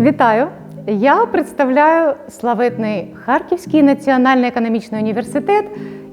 Вітаю! Я представляю славетний Харківський національний економічний університет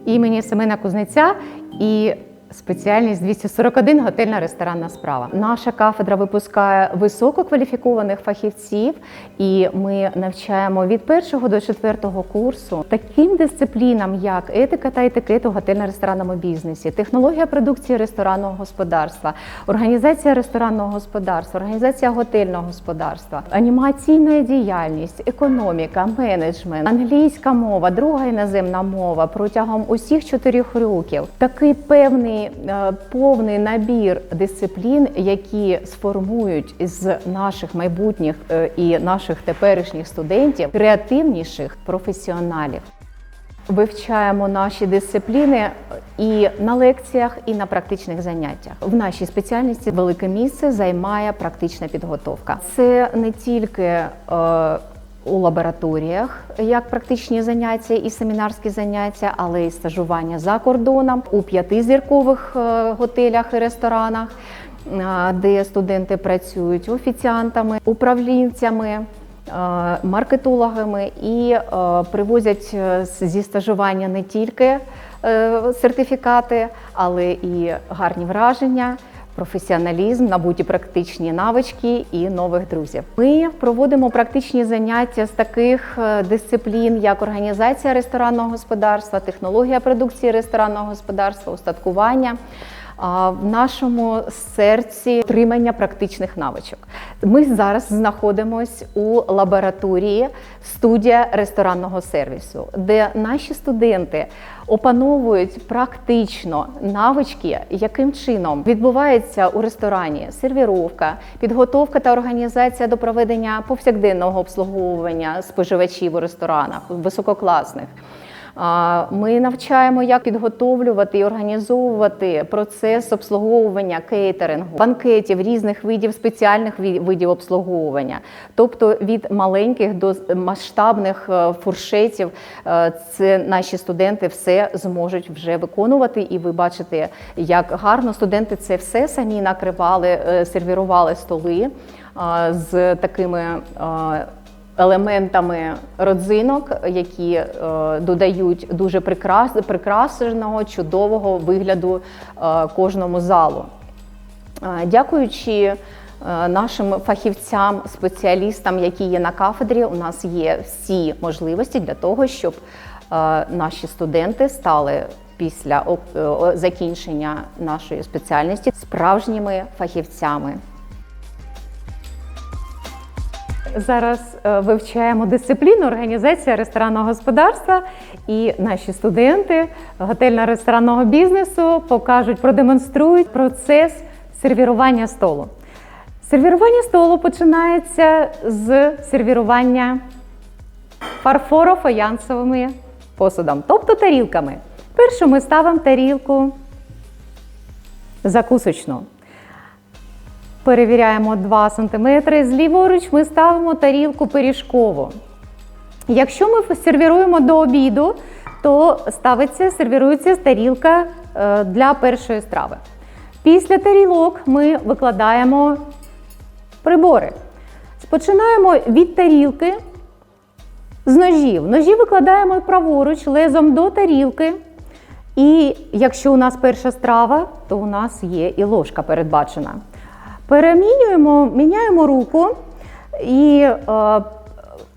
імені Семена Кузнеця і спеціальність 241 готельна ресторанна справа. Наша кафедра випускає висококваліфікованих фахівців, і ми навчаємо від першого до четвертого курсу таким дисциплінам, як етика та етикет у готельно-ресторанному бізнесі, технологія продукції ресторанного господарства, організація ресторанного господарства, організація готельного господарства, анімаційна діяльність, економіка, менеджмент, англійська мова, друга іноземна мова протягом усіх чотирьох років. Такий певний е, повний набір дисциплін, які сформують з наших майбутніх е, і наших теперішніх студентів креативніших професіоналів. Вивчаємо наші дисципліни і на лекціях, і на практичних заняттях. В нашій спеціальності велике місце займає практична підготовка. Це не тільки е, у лабораторіях, як практичні заняття і семінарські заняття, але й стажування за кордоном у п'ятизіркових е, готелях і ресторанах, е, де студенти працюють офіціантами, управлінцями. е, Маркетологами і привозять зі стажування не тільки сертифікати, але і гарні враження, професіоналізм, набуті практичні навички і нових друзів. Ми проводимо практичні заняття з таких е, дисциплін, як організація ресторанного господарства, технологія продукції ресторанного господарства, устаткування. В нашому серці отримання практичних навичок. Ми зараз знаходимося у лабораторії студія ресторанного сервісу, де наші студенти опановують практично навички, яким чином відбувається у ресторані сервіровка, підготовка та організація до проведення повсякденного обслуговування споживачів у ресторанах висококласних. Ми навчаємо, як підготовлювати і організовувати процес обслуговування кейтерингу, банкетів, різних видів спеціальних видів обслуговування, тобто від маленьких до масштабних е, фуршетів. е, Це наші студенти все зможуть вже виконувати. І ви бачите, як гарно студенти це все самі накривали, е, сервірували столи з такими. Елементами родзинок, які е, додають дуже прикрас, прикрашеного, чудового вигляду е, кожному залу. Е, Дякуючи е, нашим фахівцям, спеціалістам, які є на кафедрі, у нас є всі можливості для того, щоб е, наші студенти стали після е, закінчення нашої спеціальності справжніми фахівцями. Зараз е, вивчаємо дисципліну організація ресторанного господарства, і наші студенти готельно-ресторанного бізнесу покажуть, продемонструють процес сервірування столу. Сервірування столу починається з сервірування фарфоро-фаянсовими посудом, тобто тарілками. Першу ми ставимо тарілку закусочну. Перевіряємо 2 см. Зліворуч ми ставимо тарілку пиріжкову. Якщо ми сервіруємо до обіду, то ставиться, сервірується тарілка е, для першої страви. Після тарілок ми викладаємо прибори. Починаємо від тарілки з ножів. Ножі викладаємо праворуч лезом до тарілки. І якщо у нас перша страва, то у нас є і ложка передбачена. Перемінюємо, міняємо руку і е,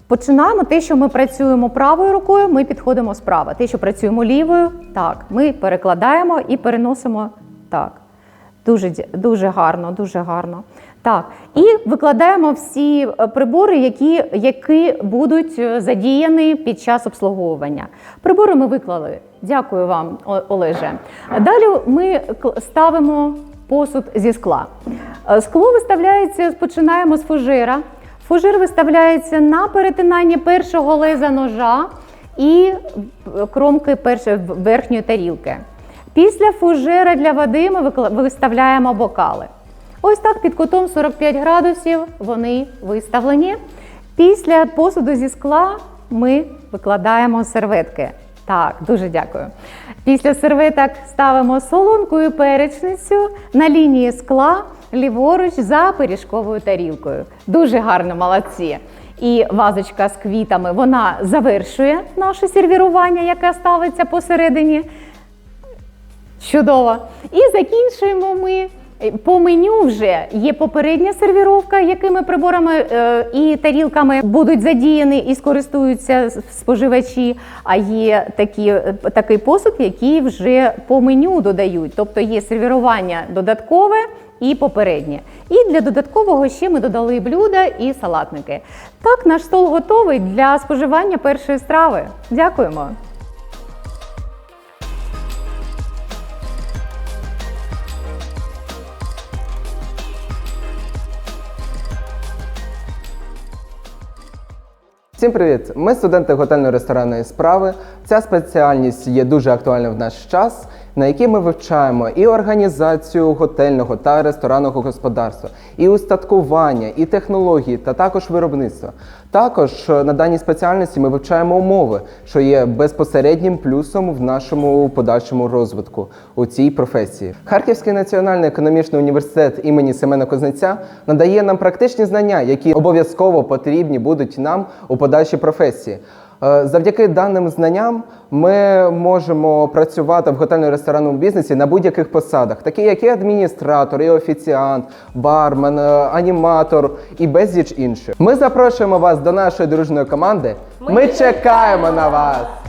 починаємо те, що ми працюємо правою рукою, ми підходимо справа. Те, що працюємо лівою, так, ми перекладаємо і переносимо так. Дуже, дуже гарно, дуже гарно. Так, і викладаємо всі е, прибори, які, які будуть е, задіяні під час обслуговування. Прибори ми виклали. Дякую вам, Олеже. Далі ми ставимо посуд зі скла. Е, Скло виставляється, починаємо з фужера. Фужер виставляється на перетинанні першого леза ножа і е, кромки першої верхньої тарілки. Після фужера для води ми виставляємо бокали. Ось так під кутом 45 градусів вони виставлені. Після посуду зі скла ми викладаємо серветки. Так, дуже дякую. Після серветок ставимо солонку і перечницю на лінії скла ліворуч за пиріжковою тарілкою. Дуже гарно, молодці. І вазочка з квітами вона завершує наше сервірування, яке ставиться посередині. Чудово. І закінчуємо ми. По меню вже є попередня сервіровка, якими приборами е, і тарілками будуть задіяні і скористуються споживачі. А є такі, е, такий посуд, який вже по меню додають. Тобто є сервірування додаткове і попереднє. І для додаткового ще ми додали блюда і салатники. Так, наш стол готовий для споживання першої страви. Дякуємо. Всім привіт! Ми студенти готельно-ресторанної справи. Ця спеціальність є дуже актуальна в наш час, на якій ми вивчаємо і організацію готельного та ресторанного господарства, і устаткування, і технології, та також виробництво. Також е, на даній спеціальності ми вивчаємо умови, що є безпосереднім плюсом в нашому подальшому розвитку у цій професії. Харківський національний економічний університет імені Семена Кузнеця надає нам практичні знання, які обов'язково потрібні будуть нам у подальшій професії. Е, Завдяки даним знанням ми можемо працювати в готельно-ресторанному бізнесі на будь-яких посадах, такі як і адміністратор, і офіціант, бармен, е, аніматор і безліч інших. Ми запрошуємо вас до нашої дружної команди. Ми чекаємо на вас!